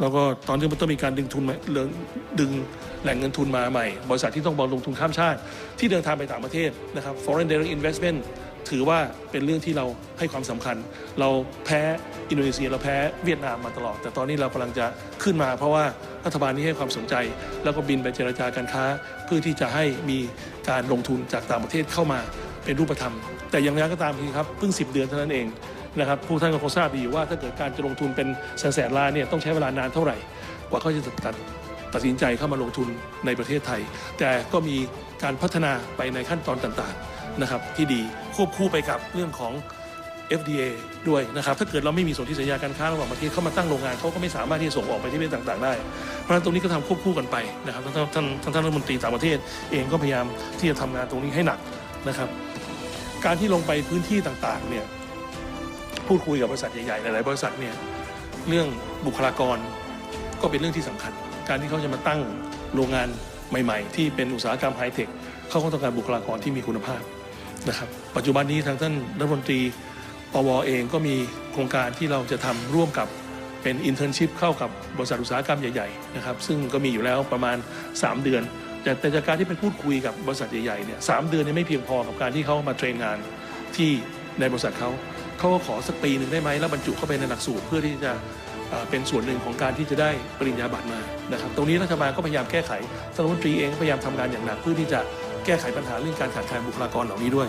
แล้วก็ตอนนี้มันต้องมีการดึงทุนมาเรื่องดึงแหล่งเงินทุนมาใหม่ บริษัทที่ต้องบอลลงทุนข้ามชาติ ที่เดินทางไปต่างประเทศนะครับ foreign direct investment ถือว่าเป็นเรื่องที่เราให้ความสำคัญ เราแพ้อินโดนีเซียเราแพ้เวียดนามมาตลอด แต่ตอนนี้เรากำลังจะขึ้นมา เพราะว่ารัฐบาลนี้ให้ความสนใจ แล้วก็บินไปเจรจาการค้า เพื่อที่จะให้มีการลงทุนจากต่างประเทศเข้ามาเป็นรูปธรรม แต่อย่างไรก็ตามทีครับเพิ่ง 10 เดือนเท่านั้นเอง นะครับผู้ท่านก็คงทราบดีว่าถ้าเกิดการจะลงทุนเป็นแสนแสนล้านเนี่ยต้องใช้เวลานานเท่าไหร่ กว่าเขาจะตัดตัดสินใจเข้ามาลงทุนในประเทศไทย แต่ก็มีการพัฒนาไปในขั้นตอนต่างๆนะครับที่ดีควบคู่ไปกับเรื่องของ FDA ด้วยนะครับถ้าเกิดเราไม่มีสนธิสัญญาการค้าระหว่างประเทศเข้ามาตั้งโรงงานเขาก็ไม่สามารถที่จะส่งออกไปที่ประเทศต่างๆได้ เพราะฉะนั้นตรงนี้ก็ทำควบคู่กันไปนะครับท่านท่านท่านท่านรัฐมนตรีต่างประเทศเองก็พยายามที่จะทำงานตรงนี้ให้หนักนะครับ การที่ลงไปพื้นที่ต่างๆเนี่ย พูดคุยกับบริษัทใหญ่ๆหลายๆบริษัทเนี่ยเรื่องบุคลากรก็เป็นเรื่องที่สำคัญ การที่เขาจะมาตั้งโรงงานใหม่ ๆ ที่เป็นอุตสาหกรรมไฮเทคเขาก็ต้องการบุคลากรที่มีคุณภาพนะครับ ปัจจุบันนี้ทางท่านรัฐมนตรีปวเองก็มีโครงการที่เราจะทำร่วมกับเป็นอินเทอร์นชิพเข้ากับบริษัทอุตสาหกรรมใหญ่ๆนะครับซึ่งก็มีอยู่แล้วประมาณ 3 เดือน แต่จากการที่ไปพูดคุยกับบริษัทใหญ่ๆเนี่ยสามเดือนเนี่ยไม่เพียงพอกับการที่เขามาเทรนงานที่ในบริษัทเขา เขาก็ขอสักปีหนึ่งได้ไหมแล้วบรรจุเข้าไปในหลักสูตรเพื่อที่จะเป็นส่วนหนึ่งของการที่จะได้ปริญญาบัตรมานะครับตรงนี้รัฐบาลก็พยายามแก้ไขสำนรัฐมนตรีเองพยายามทำงานอย่างหนักเพื่อที่จะแก้ไขปัญหาเรื่องการขาดแคลนบุคลากรเหล่านี้ด้วย